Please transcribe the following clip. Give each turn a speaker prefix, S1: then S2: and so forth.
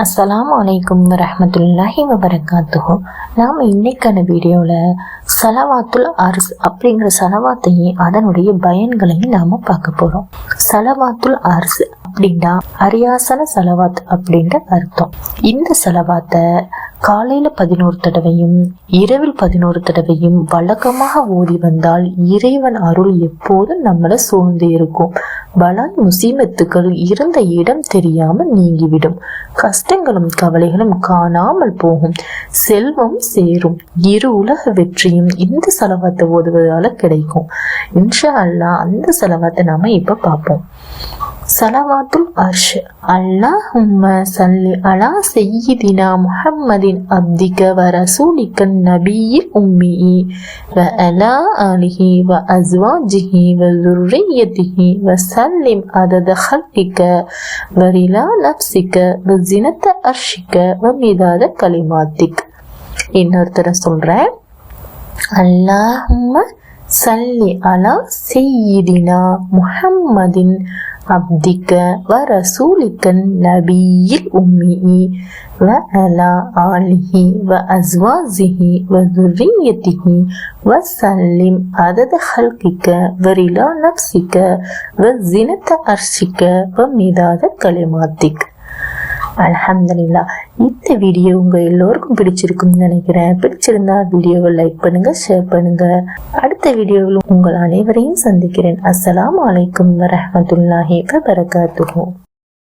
S1: அஸ்லாம் அலைக்கும் வரமத்துல்லாஹி வபரகாத்துஹு. நாம் இன்னைக்கான வீடியோவில் சலவாத்துல் அர்ஸ் அப்படிங்கிற சலவாத்தையும் அதனுடைய பயன்களையும் நாம் பார்க்க போகிறோம் சலவாத்துல் அர்ஸ் அப்படின்னா அரியாசன சலவாத் அப்படின்ற அர்த்தம். இந்த சலவாத்தை காலையில பதினோரு தடவையும் இரவில் பதினோரு தடவையும் வழக்கமாக ஓதி வந்தால் இறைவன் அருள் எப்போதும் நம்மளை சூழ்ந்து இருக்கும். பலாய் முசீமத்துக்கள் இருந்த இடம் தெரியாமல் நீங்கிவிடும். கஷ்டங்களும் கவலைகளும் காணாமல் போகும். செல்வம் சேரும். இரு உலக வெற்றியும் இந்த செலவாத்தை ஓதுவதால கிடைக்கும். இன்ஷா அல்லாஹ் அந்த செலவாத்தை நாம இப்ப பார்ப்போம். சலவாத்துல் அர்ஷ் அல்லாஹும்ம சல்லி அலா சையிதினா முஹம்மதின் அப்திக வ ரசூலிக்க நபியில் உம்மியி வ அலா ஆலிஹி வ அஸ்வாஜிஹி வ ذريته وسلم عدد خلقك ورلا نفسك وزنة أرشك ومداد كلماتك இன்னொரு தடவை சொல்றேன் அல்லாஹும்ம சல்லி அலா செய்யிதினா முஹம்மதின் عبدك ورسولك النبي الأمي وعلى آله وأزواجه وذريته. وسلم عدد خلقك ورلا نفسك وزنة عرشك ومداد كلماتك. அலமதுல்லா இந்த வீடியோ உங்க எல்லோருக்கும் பிடிச்சிருக்கும்னு நினைக்கிறேன். பிடிச்சிருந்தா வீடியோவை லைக் பண்ணுங்க ஷேர் பண்ணுங்க. அடுத்த வீடியோவில் உங்கள் அனைவரையும் சந்திக்கிறேன். அஸ்லாம் வலைக்கம் வரமத்துல்லாஹி வபரகாத்துஹு.